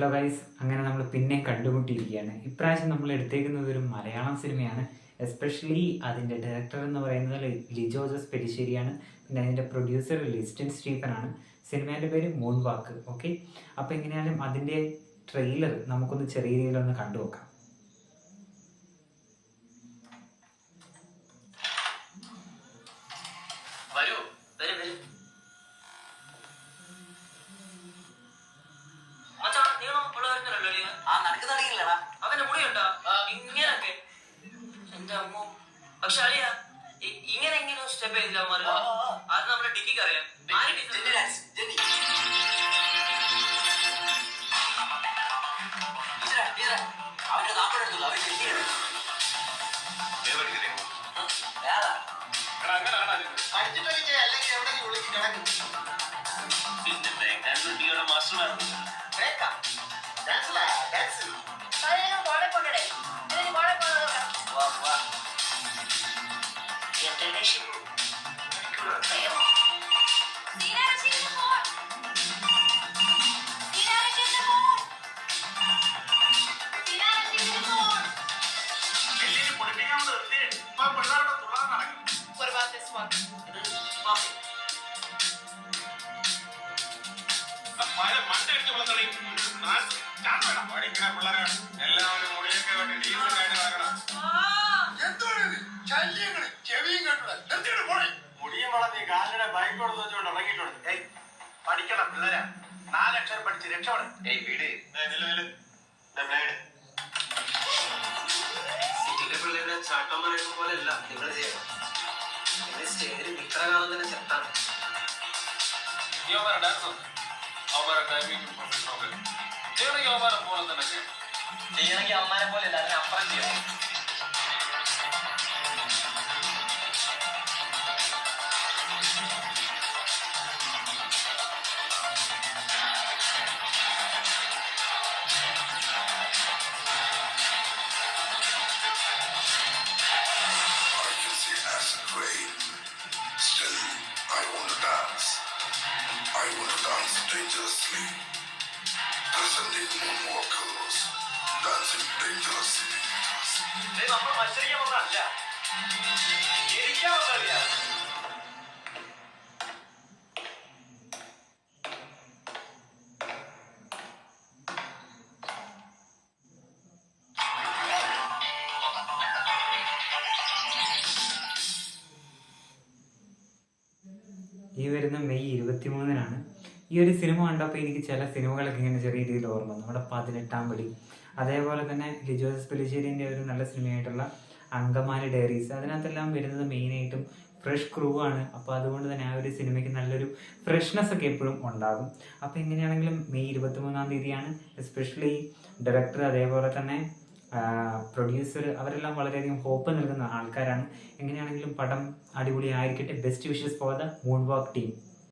Hello guys അങ്ങനെ നമ്മൾ പിന്നെ കണ്ടുമുട്ടിയിരിക്കുകയാണ്. ഇപ്രാവശ്യം നമ്മൾ എടുത്തേക്കുന്നത് ഒരു മലയാളം സിനിമയാണ്. എസ്പെഷ്യലി അതിന്റെ ഡയറക്ടർ എന്ന് പറയുന്നത് ലി- ജോസ് പെരിശ്ശേരിയാണ്. പിന്നെ അതിന്റെ പ്രൊഡ്യൂസർ ലിസ്റ്റിൻ സ്റ്റീഫൻ ആണ് സിനിമേന്റെ പേര് മൂൺ വാക്ക് ഓക്കെ അപ്പോൾ എങ്ങനെയാലും അതിന്റെ ട്രെയിലർ നമുക്കൊന്ന് ചെറിയ രീതിയിലൊന്ന് കണ്ടു നോക്കാം അവന്റെ മുടിയുണ്ടോ ഇങ്ങനൊക്കെ. എന്റെ അമ്മ. പക്ഷെ അളിയ ഇങ്ങനെ എങ്ങനെ സ്റ്റെപ്പ് ചെയ്തില്ല ആ. അത് നമ്മുടെ ഡിക്കിക്ക് അറിയാം. ആര് ടീച്ചർ? ജെന്നി ഡാൻസ് ജെന്നി ടീച്ചറെ That's like, that's it. அதெல்லாம் வாழை கொண்டடை. இதுக்கு வாழை கொண்டடை வா வா. என் டெனேஷன் பயம் Monday to Monday. ഡാൻസിലാ ഡാൻസ് വാ വാ What about നടക്കണം. എല്ലാവരും മുടിയൊക്കെ വെട്ടി ഡീസന്റ് ആയിട്ട് നടക്കണം മുടിയും വളർത്തി കാലിടെ ബൈക്ക് കൊടുത്ത് വെച്ചോണ്ട് ഇറങ്ങിയിട്ടുണ്ട്. ഏയ് പഠിക്കണം പിള്ളേരാ. നാലക്ഷരം പഠിച്ച് രക്ഷപ്പെട. ഏയ് വീട്. ബ്ലേഡ് സിറ്റിയിലെ പിള്ളേരുടെ ചാട്ടം പറയുന്ന പോലെ അല്ല നിങ്ങൾ ചെയ്യണം. എന്റെ സ്റ്റേജിൽ ഇത്ര കാലം തന്നെ ചെത്താണ് നീ അവന്മാരെ ഡാൻസ് അവന്മാരെ ടൈമിംഗ് പ്രൊഫഷനൊക്കെ ചെയ്യണമെങ്കിൽ അവന്മാരെ പോലെ തന്നെ ചെയ്യണം ചെയ്യണമെങ്കിൽ അമ്മമാരെ പോലെ അല്ല അതിന് അപ്പുറം ചെയ്യണം I can see acid rain. Still, I want to dance. I Moonwalkers. Dancing dangerously. നമ്മൾ മത്സരിക്കാൻ വന്നതല്ല ജയിക്കാൻ ഈ വരുന്ന മെയ് ഇരുപത്തിമൂന്നിനാണ് ഈ ഒരു സിനിമ കണ്ടപ്പോൾ എനിക്ക് ചില സിനിമകളൊക്കെ ഇങ്ങനെ ചെറിയ രീതിയിൽ ഓർമ്മ വന്നു. നമ്മുടെ പതിനെട്ടാം പടി. അതേപോലെ തന്നെ ലിജോസ് പെലിശ്ശേരിന്റെ ഒരു നല്ല സിനിമയായിട്ടുള്ള അങ്കമാലി ഡയറീസ്. അതിനകത്തെല്ലാം വരുന്നത് മെയിനായിട്ടും ഫ്രഷ് ക്രൂ ആണ്. അപ്പോൾ അതുകൊണ്ട് തന്നെ ആ ഒരു സിനിമയ്ക്ക് നല്ലൊരു ഫ്രഷ്നെസ് ഒക്കെ എപ്പോഴും ഉണ്ടാകും. അപ്പോൾ എങ്ങനെയാണെങ്കിലും മെയ് ഇരുപത്തിമൂന്നാം തീയതിയാണ് എസ്പെഷ്യലി ഡയറക്ടർ അതേപോലെ തന്നെ പ്രൊഡ്യൂസർ അവരെല്ലാം വളരെയധികം ഹോപ്പ് നൽകുന്ന ആൾക്കാരാണ്. എങ്ങനെയാണെങ്കിലും പടം അടിപൊളിയായിരിക്കട്ടെ. Best wishes for the moon walk team